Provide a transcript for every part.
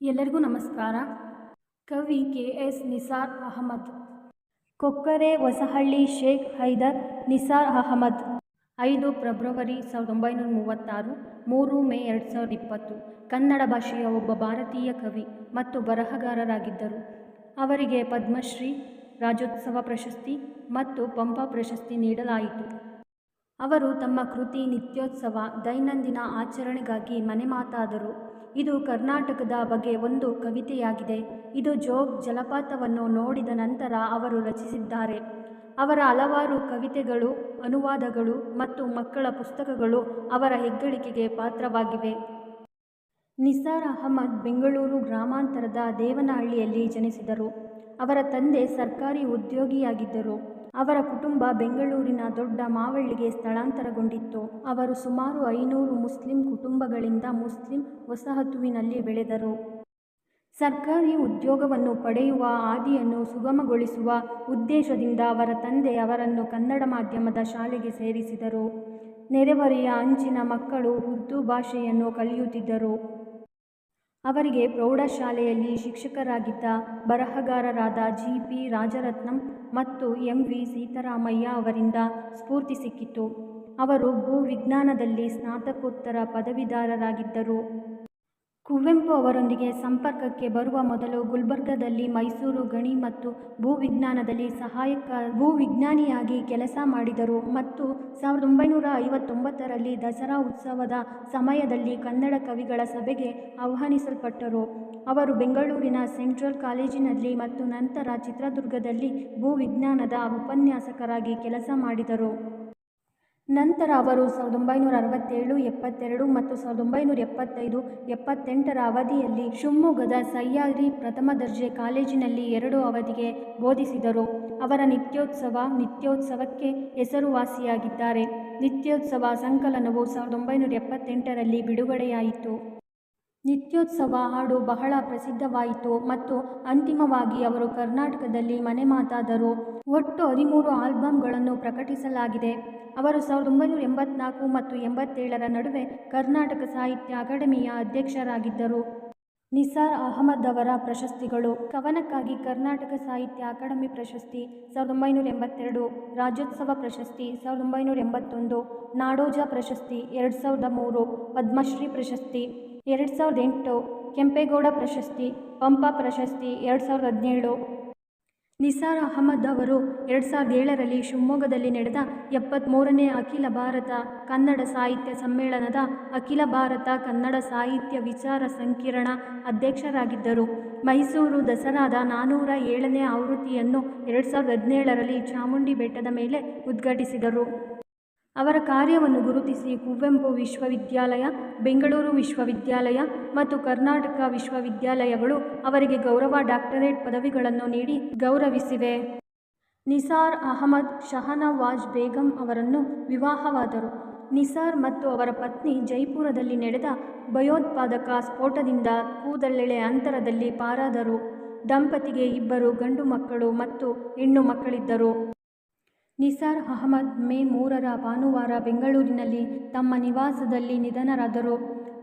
ಎಲ್ಲರಿಗೂ ನಮಸ್ಕಾರ. ಕವಿ ಕೆ ಎಸ್ ನಿಸಾರ್ ಅಹಮದ್, ಕೊಕ್ಕರೆ ಹೊಸಹಳ್ಳಿ ಶೇಖ್ ಹೈದರ್ ನಿಸಾರ್ ಅಹಮದ್, ಐದು ಫೆಬ್ರವರಿ ಸಾವಿರದ ಒಂಬೈನೂರ ಮೂವತ್ತಾರು, ಮೂರು ಮೇ ಎರಡು ಸಾವಿರದ ಇಪ್ಪತ್ತು, ಕನ್ನಡ ಭಾಷೆಯ ಒಬ್ಬ ಭಾರತೀಯ ಕವಿ ಮತ್ತು ಬರಹಗಾರರಾಗಿದ್ದರು. ಅವರಿಗೆ ಪದ್ಮಶ್ರೀ, ರಾಜ್ಯೋತ್ಸವ ಪ್ರಶಸ್ತಿ ಮತ್ತು ಪಂಪ ಪ್ರಶಸ್ತಿ ನೀಡಲಾಯಿತು. ಅವರು ತಮ್ಮ ಕೃತಿ ನಿತ್ಯೋತ್ಸವ, ದೈನಂದಿನ ಆಚರಣೆಗಾಗಿ ಮನೆಮಾತಾದರು ಇದು ಕರ್ನಾಟಕದ ಬಗ್ಗೆ ಒಂದು ಕವಿತೆಯಾಗಿದೆ. ಇದು ಜೋಗ್ ಜಲಪಾತವನ್ನು ನೋಡಿದ ನಂತರ ಅವರು ರಚಿಸಿದ್ದಾರೆ. ಅವರ ಹಲವಾರು ಕವಿತೆಗಳು, ಅನುವಾದಗಳು ಮತ್ತು ಮಕ್ಕಳ ಪುಸ್ತಕಗಳು ಅವರ ಹೆಗ್ಗಳಿಕೆಗೆ ಪಾತ್ರವಾಗಿವೆ. ನಿಸಾರ್ ಅಹಮದ್ ಬೆಂಗಳೂರು ಗ್ರಾಮಾಂತರದ ದೇವನಹಳ್ಳಿಯಲ್ಲಿ ಜನಿಸಿದರು. ಅವರ ತಂದೆ ಸರ್ಕಾರಿ ಉದ್ಯೋಗಿಯಾಗಿದ್ದರು. ಅವರ ಕುಟುಂಬ ಬೆಂಗಳೂರಿನ ದೊಡ್ಡ ಮಾವಳ್ಳಿಗೆ ಸ್ಥಳಾಂತರಗೊಂಡಿತ್ತು. ಅವರು ಸುಮಾರು ಐನೂರು ಮುಸ್ಲಿಂ ಕುಟುಂಬಗಳಿಂದ ಮುಸ್ಲಿಂ ವಸಾಹತುವಿನಲ್ಲಿ ಬೆಳೆದರು. ಸರ್ಕಾರಿ ಉದ್ಯೋಗವನ್ನು ಪಡೆಯುವ ಹಾದಿಯನ್ನು ಸುಗಮಗೊಳಿಸುವ ಉದ್ದೇಶದಿಂದ ಅವರ ತಂದೆ ಅವರನ್ನು ಕನ್ನಡ ಮಾಧ್ಯಮದ ಶಾಲೆಗೆ ಸೇರಿಸಿದರು. ನೆರೆಹೊರೆಯ ಅಂಚಿನ ಮಕ್ಕಳು ಉರ್ದು ಭಾಷೆಯನ್ನು ಕಲಿಯುತ್ತಿದ್ದರು. ಅವರಿಗೆ ಪ್ರೌಢಶಾಲೆಯಲ್ಲಿ ಶಿಕ್ಷಕರಾಗಿದ್ದ ಬರಹಗಾರರಾದ ಜಿ ಪಿ ರಾಜರತ್ನಂ ಮತ್ತು ಎಂ ವಿ ಸೀತಾರಾಮಯ್ಯ ಅವರಿಂದ ಸ್ಫೂರ್ತಿ ಸಿಕ್ಕಿತು. ಅವರು ಭೂವಿಜ್ಞಾನದಲ್ಲಿ ಸ್ನಾತಕೋತ್ತರ ಪದವೀಧರರಾಗಿದ್ದರು. ಕುವೆಂಪು ಅವರೊಂದಿಗೆ ಸಂಪರ್ಕಕ್ಕೆ ಬರುವ ಮೊದಲು ಗುಲ್ಬರ್ಗದಲ್ಲಿ ಮೈಸೂರು ಗಣಿ ಮತ್ತು ಭೂವಿಜ್ಞಾನದಲ್ಲಿ ಸಹಾಯಕ, ಭೂವಿಜ್ಞಾನಿಯಾಗಿ ಕೆಲಸ ಮಾಡಿದರು ಮತ್ತು ಸಾವಿರದ ಒಂಬೈನೂರ ಐವತ್ತೊಂಬತ್ತರಲ್ಲಿ ದಸರಾ ಉತ್ಸವದ ಸಮಯದಲ್ಲಿ ಕನ್ನಡ ಕವಿಗಳ ಸಭೆಗೆ ಆಹ್ವಾನಿಸಲ್ಪಟ್ಟರು. ಅವರು ಬೆಂಗಳೂರಿನ ಸೆಂಟ್ರಲ್ ಕಾಲೇಜಿನಲ್ಲಿ ಮತ್ತು ನಂತರ ಚಿತ್ರದುರ್ಗದಲ್ಲಿ ಭೂವಿಜ್ಞಾನದ ಉಪನ್ಯಾಸಕರಾಗಿ ಕೆಲಸ ಮಾಡಿದರು. ನಂತರ ಅವರು ಸಾವಿರದ ಒಂಬೈನೂರ ಅರವತ್ತೇಳು ಎಪ್ಪತ್ತೆರಡು ಮತ್ತು ಸಾವಿರದ ಒಂಬೈನೂರ ಎಪ್ಪತ್ತೈದು ಎಪ್ಪತ್ತೆಂಟರ ಅವಧಿಯಲ್ಲಿ ಶಿವಮೊಗ್ಗದ ಸಹ್ಯಾದ್ರಿ ಪ್ರಥಮ ದರ್ಜೆ ಕಾಲೇಜಿನಲ್ಲಿ ಎರಡು ಅವಧಿಗೆ ಬೋಧಿಸಿದರು. ಅವರ ನಿತ್ಯೋತ್ಸವ ನಿತ್ಯೋತ್ಸವಕ್ಕೆ ಹೆಸರುವಾಸಿಯಾಗಿದ್ದಾರೆ. ನಿತ್ಯೋತ್ಸವ ಸಂಕಲನವು ಸಾವಿರದ ಒಂಬೈನೂರ ಎಪ್ಪತ್ತೆಂಟರಲ್ಲಿ ಬಿಡುಗಡೆಯಾಯಿತು. ನಿತ್ಯೋತ್ಸವ ಹಾಡು ಬಹಳ ಪ್ರಸಿದ್ಧವಾಯಿತು ಮತ್ತು ಅಂತಿಮವಾಗಿ ಅವರು ಕರ್ನಾಟಕದಲ್ಲಿ ಮನೆಮಾತಾದರು. ಒಟ್ಟು ಹದಿಮೂರು ಆಲ್ಬಮ್ಗಳನ್ನು ಪ್ರಕಟಿಸಲಾಗಿದೆ. ಅವರು ಸಾವಿರದ ಒಂಬೈನೂರ ಎಂಬತ್ನಾಲ್ಕು ಮತ್ತು ಎಂಬತ್ತೇಳರ ನಡುವೆ ಕರ್ನಾಟಕ ಸಾಹಿತ್ಯ ಅಕಾಡೆಮಿಯ ಅಧ್ಯಕ್ಷರಾಗಿದ್ದರು. ನಿಸಾರ್ ಅಹಮದ್ ಅವರ ಪ್ರಶಸ್ತಿಗಳು. ಕವನಕ್ಕಾಗಿ ಕರ್ನಾಟಕ ಸಾಹಿತ್ಯ ಅಕಾಡೆಮಿ ಪ್ರಶಸ್ತಿ ಸಾವಿರದ ಒಂಬೈನೂರ ಎಂಬತ್ತೆರಡು ರಾಜ್ಯೋತ್ಸವ ಪ್ರಶಸ್ತಿ ಸಾವಿರದ ಒಂಬೈನೂರ ಎಂಬತ್ತೊಂದು ನಾಡೋಜ ಪ್ರಶಸ್ತಿ ಎರಡು ಸಾವಿರದ ಮೂರು, ಪದ್ಮಶ್ರೀ ಪ್ರಶಸ್ತಿ ಎರಡು ಸಾವಿರದ ಎಂಟು, ಕೆಂಪೇಗೌಡ ಪ್ರಶಸ್ತಿ, ಪಂಪ ಪ್ರಶಸ್ತಿ ಎರಡು ಸಾವಿರದ ಹದಿನೇಳು ನಿಸಾರ್ ಅಹಮದ್ ಅವರು ಎರಡು ಸಾವಿರದ ಏಳರಲ್ಲಿ ಶಿವಮೊಗ್ಗದಲ್ಲಿ ನಡೆದ ಎಪ್ಪತ್ತ್ಮೂರನೇ ಅಖಿಲ ಭಾರತ ಕನ್ನಡ ಸಾಹಿತ್ಯ ಸಮ್ಮೇಳನದ ಅಖಿಲ ಭಾರತ ಕನ್ನಡ ಸಾಹಿತ್ಯ ವಿಚಾರ ಸಂಕಿರಣ ಅಧ್ಯಕ್ಷರಾಗಿದ್ದರು. ಮೈಸೂರು ದಸರಾದ ನಾನ್ನೂರ ಏಳನೇ ಆವೃತ್ತಿಯನ್ನು ಎರಡು ಸಾವಿರದ ಹದಿನೇಳರಲ್ಲಿ ಚಾಮುಂಡಿ ಬೆಟ್ಟದ ಮೇಲೆ ಉದ್ಘಾಟಿಸಿದರು. ಅವರ ಕಾರ್ಯವನ್ನು ಗುರುತಿಸಿ ಕುವೆಂಪು ವಿಶ್ವವಿದ್ಯಾಲಯ, ಬೆಂಗಳೂರು ವಿಶ್ವವಿದ್ಯಾಲಯ ಮತ್ತು ಕರ್ನಾಟಕ ವಿಶ್ವವಿದ್ಯಾಲಯಗಳು ಅವರಿಗೆ ಗೌರವ ಡಾಕ್ಟರೇಟ್ ಪದವಿಗಳನ್ನು ನೀಡಿ ಗೌರವಿಸಿವೆ. ನಿಸಾರ್ ಅಹಮದ್ ಶಹನವಾಜ್ ಬೇಗಂ ಅವರನ್ನು ವಿವಾಹವಾದರು. ನಿಸಾರ್ ಮತ್ತು ಅವರ ಪತ್ನಿ ಜೈಪುರದಲ್ಲಿ ನಡೆದ ಭಯೋತ್ಪಾದಕ ಸ್ಫೋಟದಿಂದ ಕೂದಲೆಳೆ ಅಂತರದಲ್ಲಿ ಪಾರಾದರು. ದಂಪತಿಗೆ ಇಬ್ಬರು ಗಂಡು ಮಕ್ಕಳು ಮತ್ತು ಹೆಣ್ಣು ಮಕ್ಕಳಿದ್ದರು. ನಿಸಾರ್ ಅಹಮದ್ ಮೇ ಮೂರರ ಭಾನುವಾರ ಬೆಂಗಳೂರಿನಲ್ಲಿ ತಮ್ಮ ನಿವಾಸದಲ್ಲಿ ನಿಧನರಾದರು.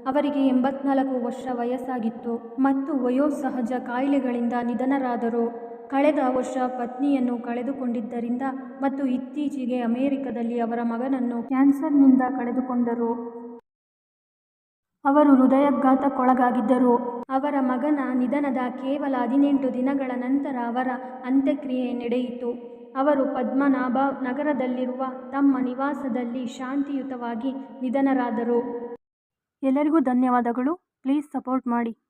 ಅವರಿಗೆ ಎಂಬತ್ನಾಲ್ಕು ವರ್ಷ ವಯಸ್ಸಾಗಿತ್ತು. ಮತ್ತು ವಯೋಸಹಜ ಕಾಯಿಲೆಗಳಿಂದ ನಿಧನರಾದರು. ಕಳೆದ ವರ್ಷ ಪತ್ನಿಯನ್ನು ಕಳೆದುಕೊಂಡಿದ್ದರಿಂದ ಮತ್ತು ಇತ್ತೀಚೆಗೆ ಅಮೆರಿಕದಲ್ಲಿ ಅವರ ಮಗನನ್ನು ಕ್ಯಾನ್ಸರ್ನಿಂದ ಕಳೆದುಕೊಂಡರು. ಅವರು ಹೃದಯಾಘಾತಕ್ಕೊಳಗಾಗಿದ್ದರು. ಅವರ ಮಗನ ನಿಧನದ ಕೇವಲ ಹದಿನೆಂಟು ದಿನಗಳ ನಂತರ ಅವರ ಅಂತ್ಯಕ್ರಿಯೆ ನಡೆಯಿತು. ಅವರು ಪದ್ಮನಾಭ ನಗರದಲ್ಲಿರುವ ತಮ್ಮ ನಿವಾಸದಲ್ಲಿ ಶಾಂತಿಯುತವಾಗಿ ನಿಧನರಾದರು. ಎಲ್ಲರಿಗೂ ಧನ್ಯವಾದಗಳು. ಪ್ಲೀಸ್ ಸಪೋರ್ಟ್ ಮಾಡಿ.